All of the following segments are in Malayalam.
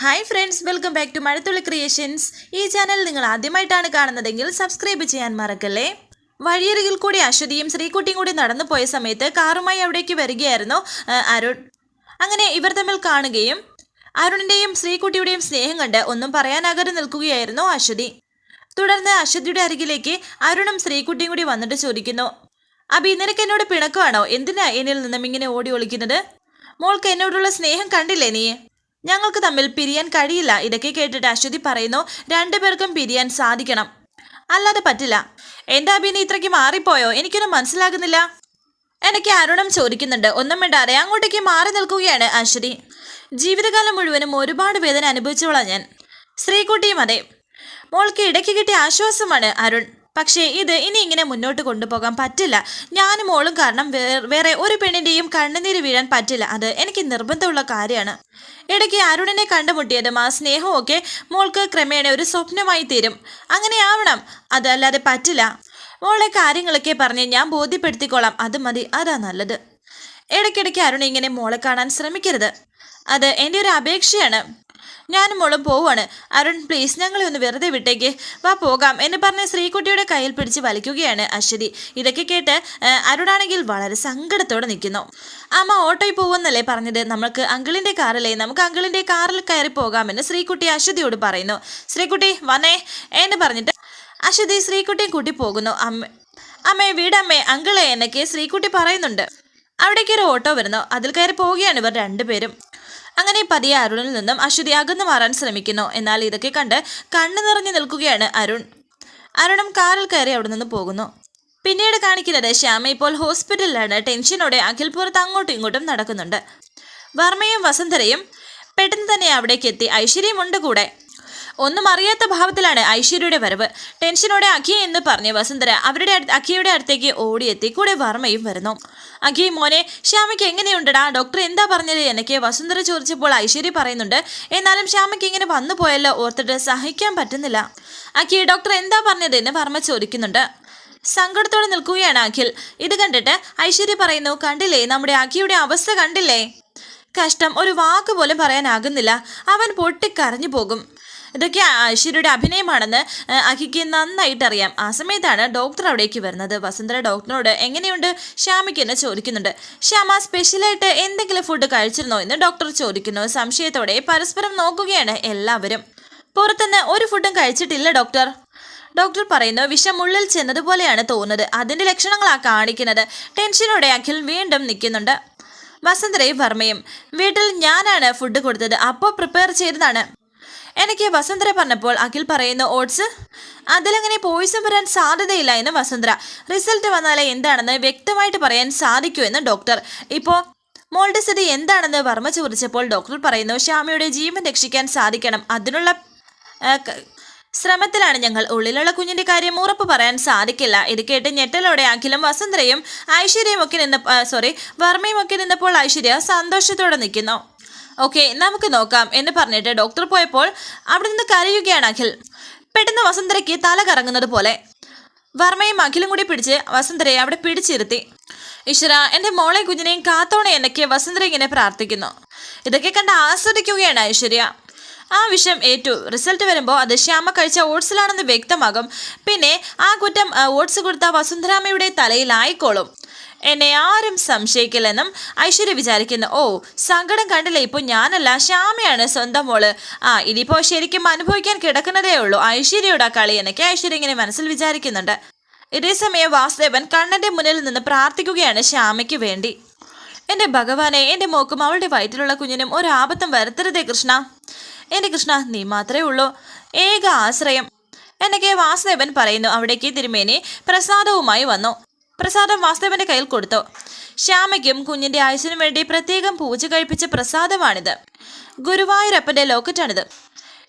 Hi friends welcome back to Mazhathulli creations ഈ ചാനൽ നിങ്ങൾ ആദ്യമായിട്ടാണ് കാണുന്നതെങ്കിൽ സബ്സ്ക്രൈബ് ചെയ്യാൻ മറക്കല്ലേ? വഴിയരികിൽ കൂടി അശ്വതിയും ശ്രീകുട്ടിയും കൂടി നടന്നു പോയ സമയത്ത് കാറുമായി അവിടേക്ക് വരികയായിരുന്നു അരുൺ. അങ്ങനെ ഇവർ തമ്മിൽ കാണുകയും അരുണിന്റെയും ശ്രീകുട്ടിയുടെയും സ്നേഹം കണ്ട് ഒന്നും പറയാനാകാതെ നിൽക്കുകയായിരുന്നു അശ്വതി. തുടർന്ന് അശ്വതിയുടെ അരികിലേക്ക് അരുണും ശ്രീകുട്ടിയും കൂടി വന്നിട്ട് ചോദിക്കുന്നു അബി നിനക്ക് എന്നോട് പിണക്കമാണോ? എന്തിനാ എന്നിൽ നിന്നും ഇങ്ങനെ ഓടി ഒളിക്കുന്നത്? മോൾക്ക് എന്നോടുള്ള സ്നേഹം കണ്ടില്ലേ നീ? ഞങ്ങൾക്ക് തമ്മിൽ പിരിയാൻ കഴിയില്ല. ഇതൊക്കെ കേട്ടിട്ട് അശ്വതി പറയുന്നു രണ്ടുപേർക്കും പിരിയാൻ സാധിക്കണം. അല്ലാതെ പറ്റില്ല. എന്താ അഭിനയ ഇത്രയ്ക്ക് മാറിപ്പോയോ? എനിക്കൊന്നും മനസ്സിലാകുന്നില്ല. എനിക്ക് അരുണം ചോദിക്കുന്നുണ്ട്. ഒന്നും മിണ്ടാതെ അങ്ങോട്ടേക്ക് മാറി നിൽക്കുകയാണ് അശ്വതി. ജീവിതകാലം മുഴുവനും ഒരുപാട് വേദന അനുഭവിച്ചവളാണ് ഞാൻ. ശ്രീകുട്ടിയും അതെ. മോൾക്ക് ഇടയ്ക്ക് കിട്ടിയ ആശ്വാസമാണ് അരുൺ. പക്ഷേ ഇത് ഇനി ഇങ്ങനെ മുന്നോട്ട് കൊണ്ടുപോകാൻ പറ്റില്ല. ഞാനും മോളും കാരണം വേറെ ഒരു പെണ്ണിന്റെയും കണ്ണുനീര് വീഴാൻ പറ്റില്ല. അത് എനിക്ക് നിർബന്ധമുള്ള കാര്യമാണ്. ഇടയ്ക്ക് അരുണിനെ കണ്ടുമുട്ടിയതും ആ സ്നേഹവും ഒക്കെ മോൾക്ക് ക്രമേണ ഒരു സ്വപ്നമായി തീരും. അങ്ങനെ ആവണം. അതല്ലാതെ പറ്റില്ല. മോളെ കാര്യങ്ങളൊക്കെ പറഞ്ഞ് ഞാൻ ബോധ്യപ്പെടുത്തിക്കോളാം. അത് മതി. അതാ നല്ലത്. ഇടയ്ക്കിടയ്ക്ക് അരുൺ ഇങ്ങനെ മോളെ കാണാൻ ശ്രമിക്കരുത്. അത് എന്റെ ഒരു അപേക്ഷയാണ്. ഞാനും മോളും പോവാണ് അരുൺ പ്ലീസ് ഞങ്ങളെ ഒന്ന് വെറുതെ വിട്ടേക്ക്. വാ പോകാം. എന്ന് പറഞ്ഞ് ശ്രീകുട്ടിയുടെ കയ്യിൽ പിടിച്ച് വലിക്കുകയാണ് അശ്വതി. ഇതൊക്കെ കേട്ട് അരുണാണെങ്കിൽ വളരെ സങ്കടത്തോടെ നിൽക്കുന്നു. അമ്മ ഓട്ടോയിൽ പോകുമെന്നല്ലേ പറഞ്ഞത്? നമ്മൾക്ക് അങ്കിളിന്റെ കാറല്ലേ? നമുക്ക് അങ്കിളിന്റെ കാറിൽ കയറി പോകാമെന്ന് ശ്രീകുട്ടി അശ്വതിയോട് പറയുന്നു. ശ്രീകുട്ടി വന്നേ. എന്ന് പറഞ്ഞിട്ട് അശ്വതി ശ്രീകുട്ടിയും കൂട്ടി പോകുന്നു. അമ്മ അമ്മേ വീടമ്മേ അങ്കിളെ എന്നൊക്കെ ശ്രീകുട്ടി പറയുന്നുണ്ട്. അവിടേക്ക് ഒരു ഓട്ടോ വരുന്നു. അതിൽ കയറി പോവുകയാണ് ഇവർ രണ്ടുപേരും. അങ്ങനെ പതിയെ അരുണിൽ നിന്നും അശ്വതി അകന്നു മാറാൻ ശ്രമിക്കുന്നു. എന്നാൽ ഇതൊക്കെ കണ്ട് കണ്ണു നിറഞ്ഞു നിൽക്കുകയാണ് അരുൺ. അരുണും കാറിൽ കയറി അവിടെ നിന്ന് പോകുന്നു. പിന്നീട് കാണിക്കുന്നത് ശ്യാമ ഇപ്പോൾ ഹോസ്പിറ്റലിലാണ്. ടെൻഷനോടെ അഖിൽ പുറത്ത് അങ്ങോട്ടും ഇങ്ങോട്ടും നടക്കുന്നുണ്ട്. വർമ്മയും വസന്തരയും പെട്ടെന്ന് തന്നെ അവിടേക്ക് എത്തി. ഐശ്വര്യമുണ്ട് കൂടെ. ഒന്നും അറിയാത്ത ഭാവത്തിലാണ് ഐശ്വര്യയുടെ വരവ്. ടെൻഷനോടെ അഖിയ എന്ന് പറഞ്ഞ് വസുന്ധര അവരുടെ അഖിയുടെ അടുത്തേക്ക് ഓടിയെത്തി. കൂടെ വർമ്മയും വരുന്നു. അഖി മോനെ ശ്യാമയ്ക്ക് എങ്ങനെയുണ്ടടാ? ഡോക്ടർ എന്താ പറഞ്ഞത് എനിക്ക് വസുന്ധര ചോദിച്ചപ്പോൾ ഐശ്വര്യ പറയുന്നുണ്ട്. എന്നാലും ശ്യാമയ്ക്ക് ഇങ്ങനെ വന്നു പോയല്ലോ ഓർത്തിട്ട് സഹിക്കാൻ പറ്റുന്നില്ല. അഖി ഡോക്ടർ എന്താ പറഞ്ഞത് എന്ന് വർമ്മ ചോദിക്കുന്നുണ്ട്. സങ്കടത്തോടെ നിൽക്കുകയാണ് അഖിൽ. ഇത് കണ്ടിട്ട് ഐശ്വര്യ പറയുന്നു കണ്ടില്ലേ? നമ്മുടെ അഖിയുടെ അവസ്ഥ കണ്ടില്ലേ? കഷ്ടം. ഒരു വാക്ക് പോലും പറയാനാകുന്നില്ല. അവൻ പൊട്ടിക്കരഞ്ഞു പോകും. ഇതൊക്കെ ഐശ്വര്യയുടെ അഭിനയമാണെന്ന് അഖിക്ക് നന്നായിട്ട് അറിയാം ആ സമയത്താണ് ഡോക്ടർ അവിടേക്ക് വരുന്നത്. വസുന്ധര ഡോക്ടറിനോട് എങ്ങനെയുണ്ട് ശ്യാമയ്ക്ക് എന്ന് ചോദിക്കുന്നുണ്ട്. ശ്യാമ സ്പെഷ്യലായിട്ട് എന്തെങ്കിലും ഫുഡ് കഴിച്ചിരുന്നോ എന്ന് ഡോക്ടർ ചോദിക്കുന്നു. സംശയത്തോടെ പരസ്പരം നോക്കുകയാണ് എല്ലാവരും. പുറത്തുനിന്ന് ഒരു ഫുഡും കഴിച്ചിട്ടില്ല ഡോക്ടർ ഡോക്ടർ പറയുന്നു വിഷം ഉള്ളിൽ ചെന്നതുപോലെയാണ് തോന്നുന്നത്. അതിന്റെ ലക്ഷണങ്ങളാണ് കാണിക്കുന്നത്. ടെൻഷനോടെ അഖിൽ വീണ്ടും നിൽക്കുന്നുണ്ട്. വസന്തരയും വർമ്മയും വീട്ടിൽ ഞാനാണ് ഫുഡ് കൊടുത്തത്. അപ്പോൾ പ്രിപ്പയർ ചെയ്തതാണ്. എനിക്ക് വസന്തര പറഞ്ഞപ്പോൾ അഖിൽ പറയുന്നു ഓട്സ് അതിലങ്ങനെ പോയിസൺ വരാൻ സാധ്യതയില്ല എന്ന് വസന്തര. റിസൾട്ട് വന്നാലേ എന്താണെന്ന് വ്യക്തമായിട്ട് പറയാൻ സാധിക്കൂ എന്ന് ഡോക്ടർ ഇപ്പോൾ മോളുടെ സ്ഥിതി എന്താണെന്ന് വർമ്മ ചോദിച്ചപ്പോൾ ഡോക്ടർ പറയുന്നു ശ്യാമയുടെ ജീവൻ രക്ഷിക്കാൻ സാധിക്കണം. അതിനുള്ള ശ്രമത്തിലാണ് ഞങ്ങൾ. ഉള്ളിലുള്ള കുഞ്ഞിന്റെ കാര്യം ഉറപ്പ് പറയാൻ സാധിക്കില്ല. ഇത് കേട്ട് ഞെട്ടലോടെ അഖിലും വസന്തരയും ഐശ്വര്യയും ഒക്കെ നിന്ന സോറി വർമ്മയും ഒക്കെ നിന്നപ്പോൾ ഐശ്വര്യ സന്തോഷത്തോടെ നിൽക്കുന്നു. ഓക്കെ നമുക്ക് നോക്കാം. എന്ന് പറഞ്ഞിട്ട് ഡോക്ടർ പോയപ്പോൾ അവിടെ നിന്ന് കരയുകയാണ് അഖിൽ. പെട്ടെന്ന് വസന്തരയ്ക്ക് തല കറങ്ങുന്നത് പോലെ. വർമ്മയും അഖിലും കൂടി പിടിച്ച് വസന്തരയെ അവിടെ പിടിച്ചിരുത്തി. ഈശ്വര എന്റെ മോളെ കുഞ്ഞിനെയും കാത്തോണെ എന്നൊക്കെ വസന്തര ഇങ്ങനെ പ്രാർത്ഥിക്കുന്നു. ഇതൊക്കെ കണ്ട് ആസ്വദിക്കുകയാണ് ഐശ്വര്യ. ആ വിഷയം ഏറ്റു. റിസൾട്ട് വരുമ്പോൾ അത് ശ്യാമ കഴിച്ച ഓട്സിലാണെന്ന് വ്യക്തമാകും. പിന്നെ ആ കുറ്റം ഓട്സ് കൊടുത്ത വസുന്ധരാമയുടെ തലയിലായിക്കോളും. എന്നെ ആരും സംശയിക്കില്ലെന്നും ഐശ്വര്യ വിചാരിക്കുന്നു. ഓ സങ്കടം കണ്ടില്ലേ? ഇപ്പോൾ ഞാനല്ല ശ്യാമയാണ് സ്വന്തം മോൾ. ആ ഇനിയിപ്പോൾ ശരിക്കും അനുഭവിക്കാൻ കിടക്കുന്നതേ ഉള്ളൂ. ഐശ്വര്യയുടെ കളി എന്നൊക്കെ ഐശ്വര്യ ഇങ്ങനെ മനസ്സിൽ വിചാരിക്കുന്നുണ്ട്. ഇതേസമയം വാസുദേവൻ കണ്ണന്റെ മുന്നിൽ നിന്ന് പ്രാർത്ഥിക്കുകയാണ് ശ്യാമയ്ക്ക് വേണ്ടി. എന്റെ ഭഗവാനെ എന്റെ മോക്കും അവളുടെ വയറ്റിലുള്ള കുഞ്ഞിനും ഒരു ആപത്തും വരുത്തരുതേ കൃഷ്ണ. എന്റെ കൃഷ്ണ നീ മാത്രമേ ഉള്ളൂ. ഏക ആശ്രയം. എന്നൊക്കെ വാസുദേവൻ പറയുന്നു. അവിടേക്ക് തിരുമേനി പ്രസാദവുമായി വന്നു. പ്രസാദം വാസുദേവന്റെ കയ്യിൽ കൊടുത്തു. ശ്യാമയ്ക്കും കുഞ്ഞിന്റെ ആയുസിനും വേണ്ടി പ്രത്യേകം പൂജ കഴിപ്പിച്ച പ്രസാദമാണിത്. ഗുരുവായൂരപ്പന്റെ ലോക്കറ്റാണിത്.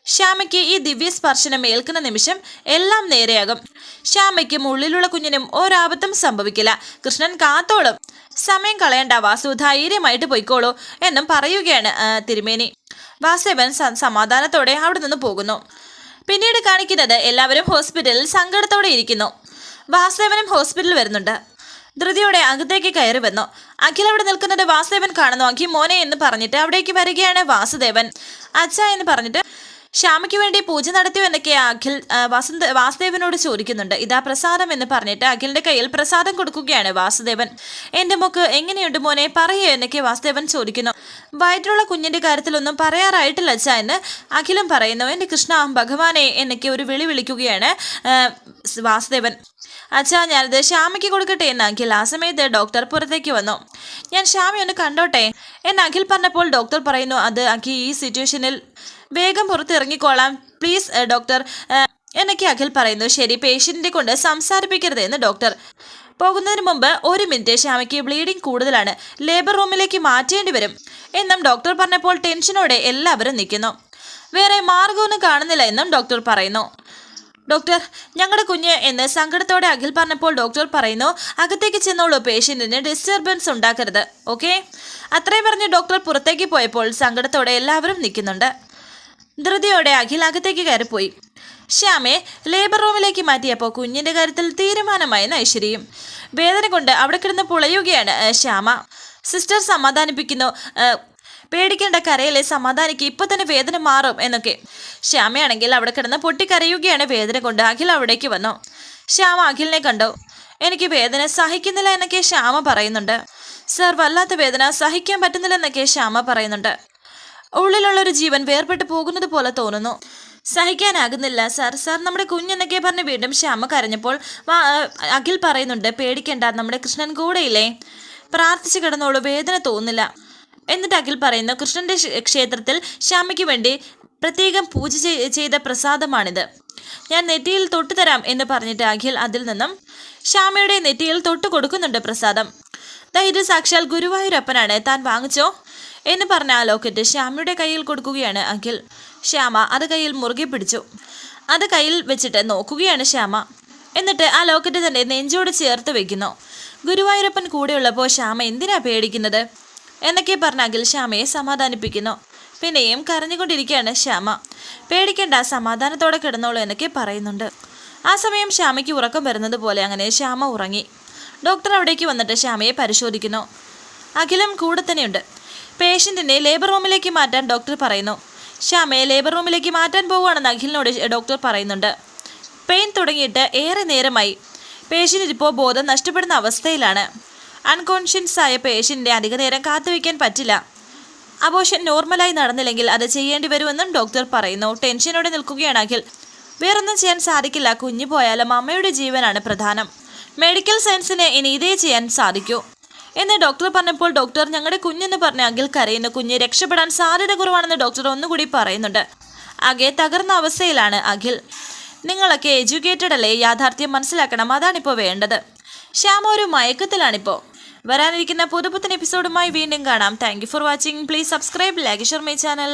ശ്യാമയ്ക്ക് ഈ ദിവ്യ സ്പർശനം ഏൽക്കുന്ന നിമിഷം എല്ലാം നേരെയാകും. ശ്യാമയ്ക്കും ഉള്ളിലുള്ള കുഞ്ഞിനും ഒരാപത്തും സംഭവിക്കില്ല. കൃഷ്ണൻ കാത്തോളും. സമയം കളയണ്ട വാസു ധൈര്യമായിട്ട് പൊയ്ക്കോളൂ എന്നും പറയുകയാണ് തിരുമേനി. വാസുദേവൻ സമാധാനത്തോടെ അവിടെ നിന്ന് പോകുന്നു. പിന്നീട് കാണിക്കുന്നത് എല്ലാവരും ഹോസ്പിറ്റലിൽ സങ്കടത്തോടെ ഇരിക്കുന്നു. വാസുദേവനും ഹോസ്പിറ്റലിൽ വരുന്നുണ്ട്. ധൃതിയോടെ അകത്തേക്ക് കയറി വന്നു. അഖിൽ അവിടെ നിൽക്കുന്നത് വാസുദേവൻ കാണുന്നു. അഖി മോനെ എന്ന് പറഞ്ഞിട്ട് അവിടേക്ക് വരികയാണ് വാസുദേവൻ. അച്ഛ എന്ന് പറഞ്ഞിട്ട് ശ്യാമയ്ക്ക് വേണ്ടി പൂജ നടത്തിയോ എന്നൊക്കെ അഖിൽ വസന്ത വാസുദേവനോട് ചോദിക്കുന്നുണ്ട്. ഇതാ പ്രസാദം എന്ന് പറഞ്ഞിട്ട് അഖിലിന്റെ കയ്യിൽ പ്രസാദം കൊടുക്കുകയാണ് വാസുദേവൻ. എന്റെ മുക്ക് എങ്ങനെയുണ്ട് മോനെ? പറയൂ എന്നൊക്കെ വാസുദേവൻ ചോദിക്കുന്നു. വയറ്റിലുള്ള കുഞ്ഞിന്റെ കാര്യത്തിലൊന്നും പറയാറായിട്ടില്ല അച്ഛ എന്ന് അഖിലും പറയുന്നു. എന്റെ കൃഷ്ണ ഭഗവാനെ എന്നൊക്കെ ഒരു വിളി വിളിക്കുകയാണ് വാസുദേവൻ. അച്ഛാ ഞാനിത് ശ്യാമയ്ക്ക് കൊടുക്കട്ടെ എന്ന് അഖിൽ ആ സമയത്ത് ഡോക്ടർ പുറത്തേക്ക് വന്നു. ഞാൻ ശ്യാമ ഒന്ന് കണ്ടോട്ടെ? എന്ന് അഖിൽ പറഞ്ഞപ്പോൾ ഡോക്ടർ പറയുന്നു അത് അഖി ഈ സിറ്റുവേഷനിൽ വേഗം പുറത്തിറങ്ങിക്കോളാം പ്ലീസ് ഡോക്ടർ എന്നൊക്കെ അഖിൽ പറയുന്നു. ശരി പേഷ്യന്റിനെ കൊണ്ട് സംസാരിപ്പിക്കരുത് എന്ന് ഡോക്ടർ പോകുന്നതിന് മുമ്പ് ഒരു മിനിറ്റ് ശ്യാമയ്ക്ക് ബ്ലീഡിംഗ് കൂടുതലാണ്. ലേബർ റൂമിലേക്ക് മാറ്റേണ്ടി വരും. എന്നും ഡോക്ടർ പറഞ്ഞപ്പോൾ ടെൻഷനോടെ എല്ലാവരും നിൽക്കുന്നു. വേറെ മാർഗമൊന്നും കാണുന്നില്ല എന്നും ഡോക്ടർ പറയുന്നു. ഡോക്ടർ ഞങ്ങളുടെ കുഞ്ഞ് എന്ന് സങ്കടത്തോടെ അഖിൽ പറഞ്ഞപ്പോൾ ഡോക്ടർ പറയുന്നു അകത്തേക്ക് ചെന്നോളൂ പേഷ്യന്റിന് ഡിസ്റ്റർബൻസ് ഉണ്ടാക്കരുത് ഓക്കെ? അത്രയും പറഞ്ഞ് ഡോക്ടർ പുറത്തേക്ക് പോയപ്പോൾ സങ്കടത്തോടെ എല്ലാവരും നിൽക്കുന്നുണ്ട്. ധൃതിയോടെ അഖിൽ അകത്തേക്ക് കയറിപ്പോയി. ശ്യാമെ ലേബർ റൂമിലേക്ക് മാറ്റിയപ്പോൾ കുഞ്ഞിന്റെ കാര്യത്തിൽ തീരുമാനമായെന്ന് ഐശ്വര്യയും വേദന കൊണ്ട് അവിടെ കിടന്ന് പുളയുകയാണ് ശ്യാമ. സിസ്റ്റർ സമാധാനിപ്പിക്കുന്നു പേടിക്കേണ്ട കരയിലെ സമാധാനിക്ക്. ഇപ്പൊ തന്നെ വേദന മാറും എന്നൊക്കെ. ശ്യാമയാണെങ്കിൽ അവിടെ കിടന്ന് പൊട്ടിക്കരയുകയാണ് വേദന കൊണ്ട്. അഖിൽ അവിടേക്ക് വന്നു. ശ്യാമ അഖിലിനെ കണ്ടു. എനിക്ക് വേദന സഹിക്കുന്നില്ല എന്നൊക്കെ ശ്യാമ പറയുന്നുണ്ട്. സർ വല്ലാത്ത വേദന. സഹിക്കാൻ പറ്റുന്നില്ല എന്നൊക്കെ ശ്യാമ പറയുന്നുണ്ട്. ഉള്ളിലുള്ള ഒരു ജീവൻ വേർപെട്ട് പോകുന്നത് പോലെ തോന്നുന്നു. സഹിക്കാനാകുന്നില്ല സർ. സാർ നമ്മുടെ കുഞ്ഞെന്നൊക്കെ പറഞ്ഞ് വീണ്ടും ശ്യാമ കരഞ്ഞപ്പോൾ അഖിൽ പറയുന്നുണ്ട് പേടിക്കേണ്ട നമ്മുടെ കൃഷ്ണൻ കൂടെയില്ലേ? പ്രാർത്ഥിച്ചു കിടന്നോളൂ വേദന തോന്നില്ല എന്നിട്ട് അഖിൽ പറയുന്നു കൃഷ്ണന്റെ ക്ഷേത്രത്തിൽ ശ്യാമയ്ക്ക് വേണ്ടി പ്രത്യേകം പൂജ ചെയ്ത പ്രസാദമാണിത്. ഞാൻ നെറ്റിയിൽ തൊട്ടു തരാം എന്ന് പറഞ്ഞിട്ട് അഖിൽ അതിൽ നിന്നും ശ്യാമയുടെ നെറ്റിയിൽ തൊട്ടു കൊടുക്കുന്നുണ്ട് പ്രസാദം. ഇത് സാക്ഷാൽ ഗുരുവായൂരപ്പനാണ്. താൻ വാങ്ങിച്ചോ? എന്ന് പറഞ്ഞ ആ ലോക്കറ്റ് ശ്യാമയുടെ കയ്യിൽ കൊടുക്കുകയാണ് അഖിൽ. ശ്യാമ അത് കയ്യിൽ മുറുകെ പിടിച്ചു. അത് കയ്യിൽ വെച്ചിട്ട് നോക്കുകയാണ് ശ്യാമ. എന്നിട്ട് ആ ലോക്കറ്റ് തന്നെ നെഞ്ചോട് ചേർത്ത് വെക്കുന്നു. ഗുരുവായൂരപ്പൻ കൂടെയുള്ളപ്പോൾ ശ്യാമ എന്തിനാ പേടിക്കുന്നത്? എന്നൊക്കെ പറഞ്ഞ അഖിൽ ശ്യാമയെ സമാധാനിപ്പിക്കുന്നു. പിന്നെയും കരഞ്ഞുകൊണ്ടിരിക്കുകയാണ് ശ്യാമ. പേടിക്കേണ്ട സമാധാനത്തോടെ കിടന്നോളൂ എന്നൊക്കെ പറയുന്നുണ്ട്. ആ സമയം ശ്യാമയ്ക്ക് ഉറക്കം വരുന്നത് പോലെ അങ്ങനെ ശ്യാമ ഉറങ്ങി. ഡോക്ടർ അവിടേക്ക് വന്നിട്ട് ശ്യാമയെ പരിശോധിക്കുന്നു. അഖിലും കൂടെ തന്നെയുണ്ട്. പേഷ്യന്റിനെ ലേബർ റൂമിലേക്ക് മാറ്റാൻ ഡോക്ടർ പറയുന്നു. ശ്യാമയെ ലേബർ റൂമിലേക്ക് മാറ്റാൻ പോവുകയാണെന്ന് അഖിലിനോട് ഡോക്ടർ പറയുന്നുണ്ട്. പെയിൻ തുടങ്ങിയിട്ട് ഏറെ നേരമായി. പേഷ്യന്റ് ഇപ്പോൾ ബോധം നഷ്ടപ്പെടുന്ന അവസ്ഥയിലാണ്. അൺകോൺഷ്യൻസ് ആയ പേഷ്യന്റെ അധിക നേരം കാത്തുവെക്കാൻ പറ്റില്ല. അബോഷൻ നോർമലായി നടന്നില്ലെങ്കിൽ അത് ചെയ്യേണ്ടി വരുമെന്നും ഡോക്ടർ പറയുന്നു. ടെൻഷനോടെ നിൽക്കുകയാണെങ്കിൽ വേറൊന്നും ചെയ്യാൻ സാധിക്കില്ല. കുഞ്ഞു പോയാലും അമ്മയുടെ ജീവനാണ് പ്രധാനം. മെഡിക്കൽ സയൻസിന് ഇനി ഇതേ ചെയ്യാൻ സാധിക്കൂ. എന്ന് ഡോക്ടർ പറഞ്ഞപ്പോൾ ഡോക്ടർ ഞങ്ങളുടെ കുഞ്ഞെന്ന് പറഞ്ഞ അഖിൽ കരയുന്നു. കുഞ്ഞ് രക്ഷപ്പെടാൻ സാധ്യത കുറവാണെന്ന് ഡോക്ടർ ഒന്നുകൂടി പറയുന്നുണ്ട്. അകെ തകർന്ന അവസ്ഥയിലാണ് അഖിൽ. നിങ്ങളൊക്കെ എഡ്യൂക്കേറ്റഡ് അല്ലേ യാഥാർത്ഥ്യം മനസ്സിലാക്കണം. അതാണിപ്പോൾ വേണ്ടത്. ശ്യാമ ഒരു മയക്കത്തിലാണിപ്പോൾ വരാനിരിക്കുന്ന പുതുപുത്തൻ എപ്പിസോഡുമായി വീണ്ടും കാണാം. Thank for watching please subscribe like share my channel